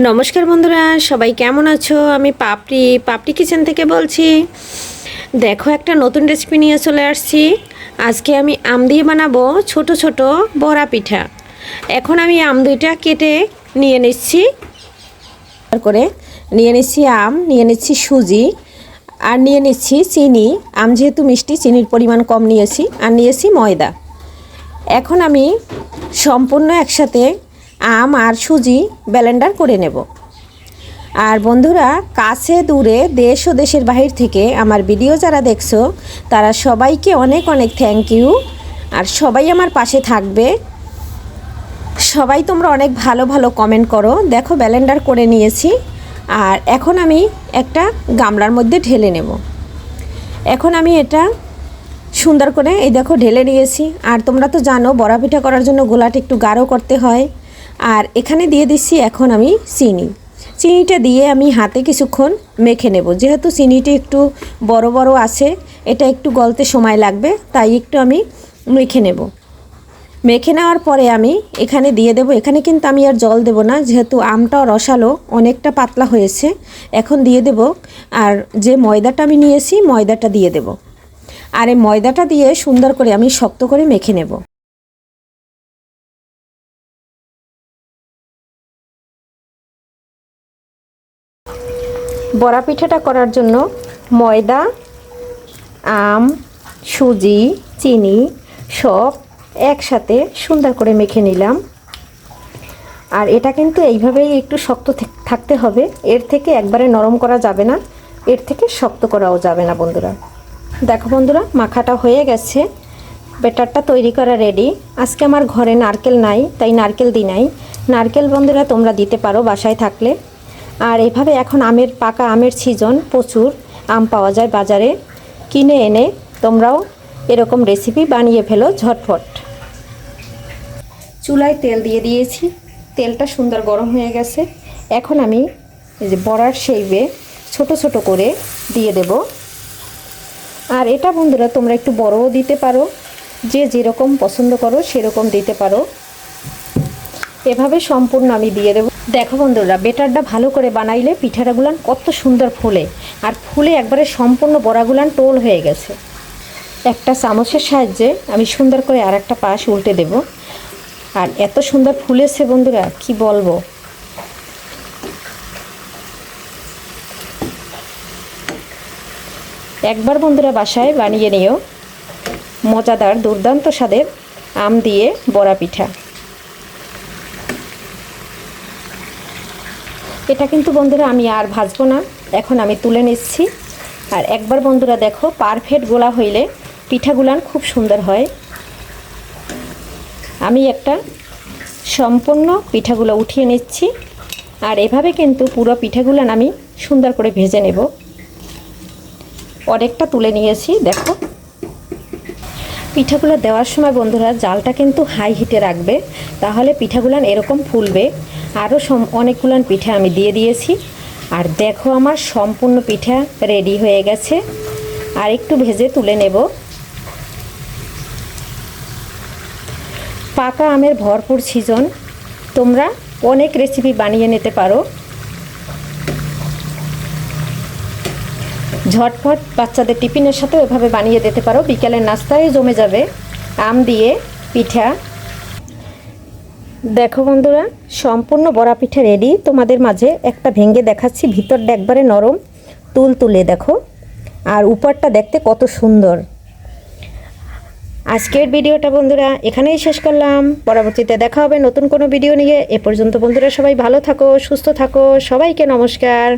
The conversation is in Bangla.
নমস্কার বন্ধুরা, সবাই কেমন আছো? আমি পাপড়ি পাপড়ি কিচেন থেকে বলছি। দেখো, একটা নতুন রেসিপি নিয়ে চলে আসছি। আজকে আমি আম দিয়ে বানাবো ছোট ছোট বড়া পিঠা। এখন আমি আম দুইটা কেটে নিয়ে নিচ্ছি। করে নিয়ে নিচ্ছি আম, নিয়ে নিচ্ছি সুজি, আর নিয়ে নিচ্ছি চিনি। আম যেহেতু মিষ্টি, চিনির পরিমাণ কম নিয়েছি, আর নিয়েছি ময়দা। এখন আমি সম্পূর্ণ একসাথে আম আর সুজি ব্লেন্ডার করে নেব। আর বন্ধুরা, কাছে দূরে দেশ ও দেশের বাহির থেকে আমার ভিডিও যারা দেখছ, তারা সবাইকে অনেক অনেক থ্যাংক ইউ আর সবাই আমার পাশে থাকবে। সবাই তোমরা অনেক ভালো ভালো কমেন্ট করো। দেখো ব্লেন্ডার করে নিয়েছি। আর এখন আমি একটা গামলার মধ্যে ঢেলে নেব। এখন আমি এটা সুন্দর করে, এই দেখো, ঢেলে নিয়েছি। আর তোমরা তো জানো, বড়া পিঠা করার জন্য গোলাটা একটু গাঢ় করতে হয়। আর এখানে দিয়ে দিচ্ছি এখন আমি চিনি। চিনিটা দিয়ে আমি হাতে কিছুক্ষণ মেখে নেব। যেহেতু চিনিটা একটু বড় বড় আছে, এটা একটু গলতে সময় লাগবে, তাই একটু আমি মেখে নেব। মেখে নেওয়ার পরে আমি এখানে দিয়ে দেব। এখানে কিন্তু আমি আর জল দেব না, যেহেতু আমটাও রসালো, অনেকটা পাতলা হয়েছে। এখন দিয়ে দেব, আর যে ময়দাটা আমি নিয়েছি, ময়দাটা দিয়ে দেব। আর এই ময়দাটা দিয়ে সুন্দর করে আমি শক্ত করে মেখে নেব। বড়া পিঠাটা করার জন্য ময়দা, আম, সুজি, চিনি সব একসাথে সুন্দর করে মেখে নিলাম। আর এটা কিন্তু এইভাবেই একটু শক্ত থাকতে হবে। এর থেকে একবারে নরম করা যাবে না। এর থেকে শক্ত করাও যাবে না বন্ধুরা। দেখো বন্ধুরা, মাখাটা হয়ে গেছে। বেটারটা তৈরি করা রেডি আজকে আমার ঘরে নারকেল নাই, তাই নারকেল দিই নাই। নারকেল বন্ধুরা তোমরা দিতে পারো বাসায় থাকলে। আর এভাবে এখন আমের পাকা আমের সিজন প্রচুর, আম পাওয়া যায় বাজারে। কিনে এনে তোমরাও এরকম রেসিপি বানিয়ে ফেলো ঝটফট চুলায় তেল দিয়ে দিয়েছি। তেলটা সুন্দর গরম হয়ে গেছে। এখন আমি এই যে বড়ার শেইবে ছোট ছোট করে দিয়ে দেব। আর এটা বন্ধুরা তোমরা একটু বড়ও দিতে পারো। যে যেরকম পছন্দ করো সেরকম দিতে পারো। এভাবে সম্পূর্ণ আমি দিয়ে দেবো। দেখো বন্ধুরা, বেটারটা ভালো করে বানাইলে পিঠাটাগুলান কত সুন্দর ফুলে। আর ফুলে একবারে সম্পূর্ণ বড়াগুলান টোল হয়ে গেছে। একটা চামচের সাহায্যে আমি সুন্দর করে আর একটা পাশ উল্টে দেব। আর এত সুন্দর ফুলেছে বন্ধুরা, কি বলব? একবার বন্ধুরা বাসায় বানিয়ে নিও। মজাদার, দুর্দান্ত স্বাদের আম দিয়ে বড়া পিঠা। এটা কিন্তু বন্ধুরা আমি আর ভাজবো না। এখন আমি তুলে নিচ্ছি। আর একবার বন্ধুরা দেখো পারফেক্ট গোলা হইলে পিঠাগুলান খুব সুন্দর হয়। আমি একটা সম্পূর্ণ পিঠাগুলো উঠিয়ে নিচ্ছি। আর এভাবে কিন্তু পুরো পিঠাগুলান আমি সুন্দর করে ভেজে নেব। অনেকটা তুলে নিয়েছি, দেখো। পিঠাগুলো দেওয়ার সময় বন্ধুরা জালটা কিন্তু হাই হিটে রাখবে। তাহলে পিঠাগুলান এরকম ফুলবে। আরও সম অনেকগুলান পিঠা আমি দিয়ে দিয়েছি। আর দেখো আমার সম্পূর্ণ পিঠা রেডি হয়ে গেছে। আর একটু ভেজে তুলে নেব। পাকা আমের ভরপুর সিজন। তোমরা অনেক রেসিপি বানিয়ে নিতে পারো। ঝটফট বাচ্চাদের টিফিনের সাথে এভাবে বানিয়ে দিতে পারো। বিকেলের নাস্তায় জমে যাবে। আম দিয়ে, পিঠা দেখো বন্ধুরা, সম্পূর্ণ বড়া পিঠা রেডি তোমাদের মাঝে একটা ভেঙে দেখাচ্ছি, ভিতরটা একবারে নরম, তুল তুলে দেখো। আর উপরটা দেখতে কত সুন্দর। আজকের ভিডিওটা বন্ধুরা এখানেই শেষ করলাম। পরবর্তীতে দেখা হবে নতুন কোনো ভিডিও নিয়ে। এ পর্যন্ত বন্ধুরা সবাই ভালো থাকো, সুস্থ থাকো, সবাইকে নমস্কার।